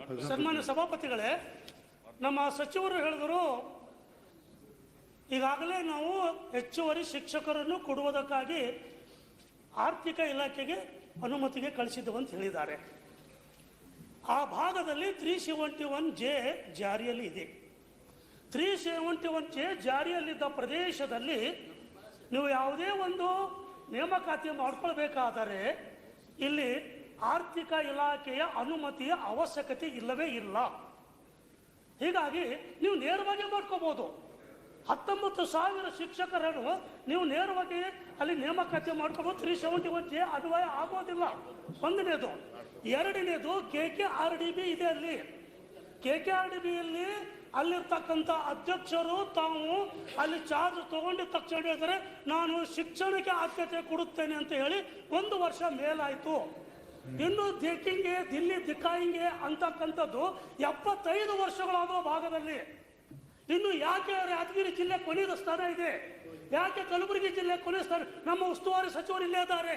ಪದ- ಸನ್ಮಾನ್ಯ ಸಭಾಪತಿಗಳೇ ನಮ್ಮ ಸಚಿವರು ಹೇಳಿದರು ಈಗಾಗಲೇ ನಾವು ಹೆಚ್ಚುವರಿ ಶಿಕ್ಷಕರನ್ನು ಕೊಡುವುದಕ್ಕಾಗಿ ಆರ್ಥಿಕ ಇಲಾಖೆಗೆ ಅನುಮತಿಗೆ ಕಳಿಸಿದ್ದವು ಅಂತ ಹೇಳಿದ್ದಾರೆ. ಆ ಭಾಗದಲ್ಲಿ ತ್ರೀ ಸೆವೆಂಟಿ ಒನ್ ಜೆ ಜಾರಿಯಲ್ಲಿ ಇದೆ. ತ್ರೀ ಸೆವೆಂಟಿ ಒನ್ ಜೆ ಜಾರಿಯಲ್ಲಿದ್ದ ಪ್ರದೇಶದಲ್ಲಿ ನೀವು ಯಾವುದೇ ಒಂದು ನೇಮಕಾತಿ ಮಾಡ್ಕೊಳ್ಬೇಕಾದರೆ ಇಲ್ಲಿ ಆರ್ಥಿಕ ಇಲಾಖೆಯ ಅನುಮತಿಯ ಅವಶ್ಯಕತೆ ಇಲ್ಲವೇ ಇಲ್ಲ. ಹೀಗಾಗಿ ನೀವು ನೇರವಾಗಿ ಮಾಡ್ಕೋಬಹುದು ಹತ್ತೊಂಬತ್ತು ಸಾವಿರ ಶಿಕ್ಷಕರನ್ನು ನೀವು ನೇರವಾಗಿ ಅಲ್ಲಿ ನೇಮಕಾತಿ ಮಾಡ್ಕೋಬಹುದು ತ್ರೀ ಸೆವೆಂಟಿ ಒನ್ ಜೆ ಅನ್ವಯ ಆಗೋದಿಲ್ಲ. ಒಂದನೇದು. ಎರಡನೇದು K K R D B ಇದೆ ಅಲ್ಲಿ. ಕೆ ಕೆ ಆರ್ ಡಿ ಬಿಯಲ್ಲಿ ಅಲ್ಲಿರ್ತಕ್ಕಂಥ ಅಧ್ಯಕ್ಷರು ತಾವು ಅಲ್ಲಿ ಚಾರ್ಜ್ ತಗೊಂಡಿದ ತಕ್ಷಣ ಹೇಳಿದರೆ ನಾನು ಶಿಕ್ಷಣಕ್ಕೆ ಆದ್ಯತೆ ಕೊಡುತ್ತೇನೆ ಅಂತ ಹೇಳಿ ಒಂದು ವರ್ಷ ಮೇಲಾಯಿತು. ಇನ್ನು ದಿಕ್ಕಿಂಗೆ ದಿಲ್ಲಿ ದಿಕ್ಕಾಯಿಂಗೆ ಅಂತಕ್ಕಂಥದ್ದು ಎಪ್ಪತ್ತೈದು ವರ್ಷಗಳಾದ ಭಾಗದಲ್ಲಿ. ಇನ್ನು ಯಾಕೆ ಯಾದಗಿರಿ ಜಿಲ್ಲೆ ಕೊನೆಯ ಸ್ಥಾನ ಇದೆ? ಯಾಕೆ ಕಲಬುರಗಿ ಜಿಲ್ಲೆ ಕೊನೆ ಸ್ಥಾನ ನಮ್ಮ ಉಸ್ತುವಾರಿ ಸಚಿವರು ಇಲ್ಲೇ ಇದ್ದಾರೆ.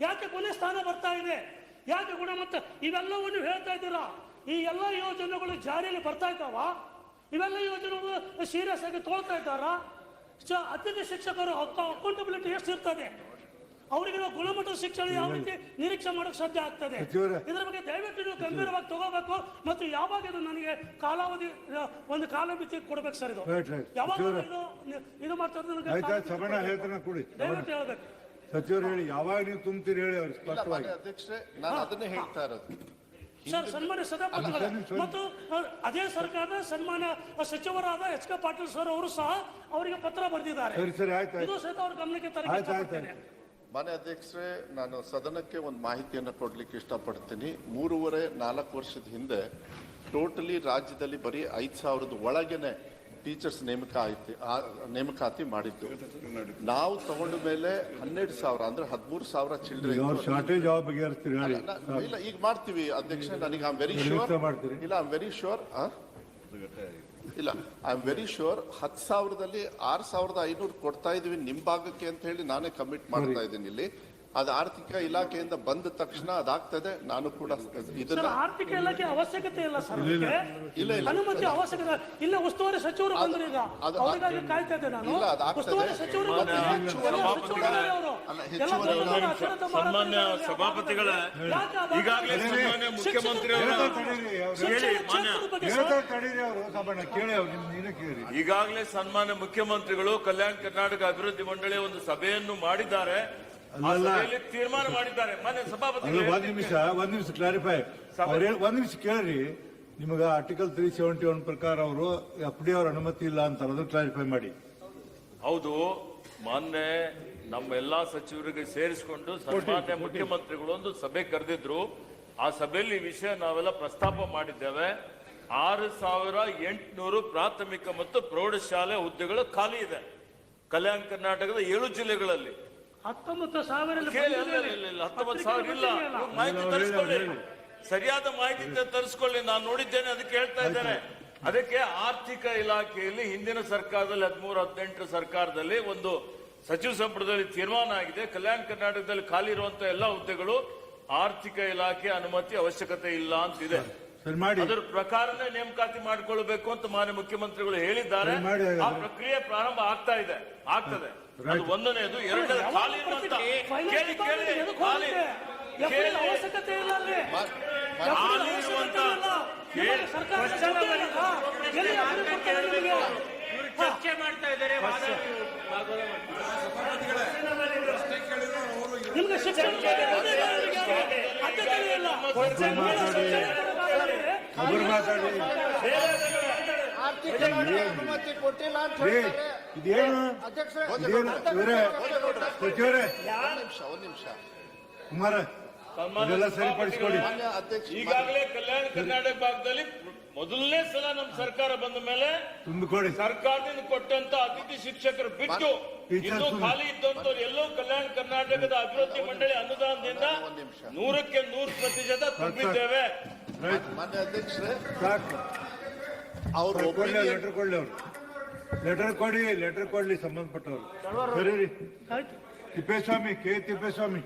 ಯಾಕೆ ಕೊನೆ ಸ್ಥಾನ ಬರ್ತಾ ಇದೆ? ಯಾಕೆ ಗುಣಮಟ್ಟ? ಇವೆಲ್ಲವನ್ನು ಹೇಳ್ತಾ ಇದ್ದೀರಾ? ಈ ಎಲ್ಲ ಯೋಜನೆಗಳು ಜಾರಿಯಲ್ಲಿ ಬರ್ತಾ ಇದ್ದಾವ? ಇವೆಲ್ಲ ಯೋಜನೆಗಳು ಸೀರಿಯಸ್ ಆಗಿ ತೋಳ್ತಾ ಇದ್ದಾರಾ? ಅತಿಥಿ ಶಿಕ್ಷಕರು ಅಕೌಂಟಬಿಲಿಟಿ ಎಷ್ಟು ಇರ್ತದೆ? ಅವರಿಗೆ ನಾವು ಗುಣಮಟ್ಟದ ಶಿಕ್ಷಣ ಯಾವ ರೀತಿ ನಿರೀಕ್ಷೆ ಮಾಡೋಕೆ ಸಾಧ್ಯ ಆಗ್ತದೆ. ಇದರ ಬಗ್ಗೆ ದಯವಿಟ್ಟು ನೀವು ಗಂಭೀರವಾಗಿ ತಗೋಬೇಕು ಮತ್ತು ಯಾವಾಗ ಇದು ನನಗೆ ಕಾಲಾವಧಿ ಒಂದು ಕಾಲಮಿತಿ ಕೊಡ್ಬೇಕು ಸರ್ ಇದು. ಯಾವಾಗ ಇದು ಇದು ಮಾಡ್ತಾರೆ ನನಗೆ ದಯವಿಟ್ಟು ಹೇಳ್ಬೇಕು. ಸಚಿವರು ಹೇಳಿ ಯಾವಾಗ ನೀವು ತುಂಬ್ತೀರಿ ಹೇಳಿ ಅವ್ರಿಗೆ ಸ್ಪಷ್ಟವಾಗಿ. ಅಧ್ಯಕ್ಷರೇ ನಾನು ಅದನ್ನೇ ಹೇಳ್ತಾ ಇರೋದು. ಸರ್ ಸನ್ಮಾನ್ಯ ಸರಿ. ಮತ್ತು ಅದೇ ಸರ್ಕಾರದ ಸನ್ಮಾನ ಸಚಿವರಾದ ಎಚ್ ಕೆ ಪಾಟೀಲ್ ಸರ್ ಅವರು ಸಹ ಅವರಿಗೆ ಪತ್ರ ಬರೆದಿದ್ದಾರೆ. ಸರಿ ಸರಿ ಆಯ್ತು ಇದು ಸಹಿತ ಅವ್ರ ಗಮನಕ್ಕೆ ತರಬೇಕು ಆಯ್ತು, ಆಯ್ತು, ಇಷ್ಟಪಡ್ತೇನೆ. ಮಾನ್ಯ ಅಧ್ಯಕ್ಷರೇ ನಾನು ಸದನಕ್ಕೆ ಒಂದು ಮಾಹಿತಿಯನ್ನು ಕೊಡಲಿಕ್ಕೆ ಇಷ್ಟಪಡ್ತೀನಿ. ಮೂರುವರೆ ನಾಲ್ಕು ವರ್ಷದ ಹಿಂದೆ ಟೋಟಲಿ ರಾಜ್ಯದಲ್ಲಿ ಬರೀ ಐದು ಸಾವಿರದ ಒಳಗೇನೆ ಟೀಚರ್ಸ್ ನೇಮಕ ಆಯ್ತು ನೇಮಕಾತಿ ಮಾಡಿದ್ದು. ನಾವು ತಗೊಂಡ ಮೇಲೆ ಹನ್ನೆರಡು ಸಾವಿರ ಅಂದ್ರೆ ಹದಿಮೂರು ಸಾವಿರ ಚಿಲ್ಡ್ರನ್ ಇಲ್ಲ ಈಗ ಮಾಡ್ತೀವಿ. ಅಧ್ಯಕ್ಷ ನನಗೆ ಐ ವೆರಿ ಶೋರ್ ಇಲ್ಲ ಐ ವೆರಿ ಶೋರ್ ಇಲ್ಲ ಐ ಆಮ್ ವೆರಿ ಶೋರ್ ಹತ್ತು ಸಾವಿರದಲ್ಲಿ ಆರು ಸಾವಿರದ ಐನೂರು ಕೊಡ್ತಾ ಇದೀವಿ ನಿಮ್ಮ ಭಾಗಕ್ಕೆ ಅಂತ ಹೇಳಿ ನಾನೇ ಕಮಿಟ್ ಮಾಡ್ತಾ ಇದ್ದೀನಿ ಇಲ್ಲಿ. ಅದು ಆರ್ಥಿಕ ಇಲಾಖೆಯಿಂದ ಬಂದ ತಕ್ಷಣ ಅದಾಗ್ತದೆ ನಾನು ಕೂಡ ಇದನ್ನ ಆರ್ಥಿಕ ಇಲಾಖೆ ಅವಶ್ಯಕತೆ ಇಲ್ಲ ಸರ್ ಇಲ್ಲ, ಇಲ್ಲ. ಅನುಮತಿ ಅವಶ್ಯಕತೆ ಇಲ್ಲ. ಉಸ್ತುವಾರಿ ಸಚಿವರು ಬಂದ್ರು ಈಗ. ಅವರಿಗಾಗಿ ಕಾಯ್ತಾ ಇದ್ದೆ ನಾನು. ಇಲ್ಲ, ಅದು ಆಗ್ತದೆ. ಉಸ್ತುವಾರಿ ಸಚಿವರು ಸನ್ಮಾನ್ಯ ಸಭಾಪತಿಗಳ ಈಗಾಗಲೇ ಸನ್ಮಾನ್ಯ ಮುಖ್ಯಮಂತ್ರಿ ಈಗಾಗಲೇ ಸನ್ಮಾನ್ಯ ಮುಖ್ಯಮಂತ್ರಿಗಳು ಕಲ್ಯಾಣ ಕರ್ನಾಟಕ ಅಭಿವೃದ್ಧಿ ಮಂಡಳಿ ಒಂದು ಸಭೆಯನ್ನು ಮಾಡಿದ್ದಾರೆ. ತೀರ್ಮಾನ ಮಾಡಿದ್ದಾರೆ. ಮಾನ್ಯ ಸಭಾಪತಿ ಒಂದ್ ನಿಮಿಷ ಒಂದ್ ನಿಮಿಷ ಕ್ಲಾರಿಫೈ ಒಂದ್ ನಿಮಿಷ ಕೇಳ್ರಿ. ನಿಮಗ ಆರ್ಟಿಕಲ್ ತ್ರೀ ಸೆವೆಂಟಿ ಒನ್ ಪ್ರಕಾರ ಅವರು ಎಫ್ ಡಿ ಅವ್ರ ಅನುಮತಿ ಇಲ್ಲ ಅಂತ ಅದನ್ನ ಕ್ಲಾರಿಫೈ ಮಾಡಿ. ಹೌದು. ಮೊನ್ನೆ ನಮ್ಮ ಎಲ್ಲಾ ಸಚಿವರಿಗೆ ಸೇರಿಸಿಕೊಂಡು ಸನ್ಮಾನ್ಯ ಮುಖ್ಯಮಂತ್ರಿಗಳು ಒಂದು ಸಭೆ ಕರೆದಿದ್ರು. ಆ ಸಭೆಯಲ್ಲಿ ಈ ವಿಷಯ ನಾವೆಲ್ಲ ಪ್ರಸ್ತಾಪ ಮಾಡಿದ್ದೇವೆ. ಆರು ಸಾವಿರ ಎಂಟುನೂರು ಪ್ರಾಥಮಿಕ ಮತ್ತು ಪ್ರೌಢಶಾಲೆ ಹುದ್ದೆಗಳು ಖಾಲಿ ಇದೆ. ಕಲ್ಯಾಣ ಕರ್ನಾಟಕದ ಏಳು ಜಿಲ್ಲೆಗಳಲ್ಲಿ. ಹತ್ತೊಂಬತ್ತು ಸಾವಿರ ಇಲ್ಲ, ಹತ್ತೊಂಬತ್ತು ಸಾವಿರ ಇಲ್ಲ. ನೀವು ಮಾಹಿತಿ ತರಿಸ್ಕೊಳ್ಳಿ. ಸರಿಯಾದ ಮಾಹಿತಿ ತರಿಸ್ಕೊಳ್ಳಿ. ನಾನು ನೋಡಿದ್ದೇನೆ ಅದಕ್ಕೆ ಹೇಳ್ತಾ ಇದ್ದೇನೆ. ಅದಕ್ಕೆ ಆರ್ಥಿಕ ಇಲಾಖೆಯಲ್ಲಿ ಹಿಂದಿನ ಸರ್ಕಾರದಲ್ಲಿ ಹದಿಮೂರು ಹದಿನೆಂಟರ ಸರ್ಕಾರದಲ್ಲಿ ಒಂದು ಸಚಿವ ಸಂಪುಟದಲ್ಲಿ ತೀರ್ಮಾನ ಆಗಿದೆ. ಕಲ್ಯಾಣ ಕರ್ನಾಟಕದಲ್ಲಿ ಖಾಲಿ ಇರುವಂತ ಎಲ್ಲಾ ಹುದ್ದೆಗಳು ಆರ್ಥಿಕ ಇಲಾಖೆ ಅನುಮತಿ ಅವಶ್ಯಕತೆ ಇಲ್ಲ ಅಂತಿದೆ ಇದೆ. ಅದರ ಪ್ರಕಾರನೇ ನೇಮಕಾತಿ ಮಾಡ್ಕೊಳ್ಬೇಕು ಅಂತ ಮಾನ್ಯ ಮುಖ್ಯಮಂತ್ರಿಗಳು ಹೇಳಿದ್ದಾರೆ. ಆ ಪ್ರಕ್ರಿಯೆ ಪ್ರಾರಂಭ ಆಗ್ತಾ ಇದೆ. ಆಗ್ತದೆ. ಅದು ಒಂದನೇದು ಎರಡನೇ ಖಾಲಿ ಇರುವಂತ ಕೇಳಿ ಕೇಳಿ ಖಾಲಿ. ಖಾಲಿ ಇರುವಂತ ಚರ್ಚೆ ಮಾಡ್ತಾ ಇದ್ದಾರೆ ಕೊಟ್ಟಿಲ್ಲ ಅಂತ ಹೇಳ್ತಾರೆ. ಇದೇನು? ಅಧ್ಯಕ್ಷರೇ ಇದೇನು? ಇವರೇ? ಸಚಿವರೇ ಒಂದ್ ನಿಮಿಷ ಒಂದ್ ನಿಮಿಷ. ಕುಮಾರ ಇದೆಲ್ಲ ಸರಿಪಡಿಸ್ಕೊಡಿ. ಈಗಾಗಲೇ ಕಲ್ಯಾಣ ಕರ್ನಾಟಕ ಭಾಗದಲ್ಲಿ ಮೊದಲನೇ ಸಲ ನಮ್ಮ ಸರ್ಕಾರ ಬಂದ ಮೇಲೆ ತುಂಬಿಕೊಡಿ ಸರ್ಕಾರದಿಂದ ಕೊಟ್ಟಂತ ಅತಿಥಿ ಶಿಕ್ಷಕರು ಬಿಟ್ಟು ಇನ್ನೂ ಖಾಲಿ ಇದ್ದಂತವ್ರು ಎಲ್ಲೋ ಕಲ್ಯಾಣ ಕರ್ನಾಟಕದ ಅಭಿವೃದ್ಧಿ ಮಂಡಳಿ ಅನುದಾನದಿಂದ ಒಂದ್ ನಿಮಿಷ. ನೂರಕ್ಕೆ ನೂರು ಪ್ರತಿಶತ ತುಂಬಿದ್ದೇವೆ. ಮಾನ್ಯ ಅಧ್ಯಕ್ಷರೇ ಅವ್ರು ಲೆಟರ್ ಕೊಡ್ಲಿ ಅವ್ರು. ಲೆಟರ್ ಕೊಡಿ ಲೆಟರ್ ಕೊಡ್ಲಿ ಸಂಬಂಧಪಟ್ಟವ್ರು. ಸರಿ ತಿಪ್ಪೇಸ್ವಾಮಿ ಕೆ ತಿಪ್ಪೇಸ್ವಾಮಿ.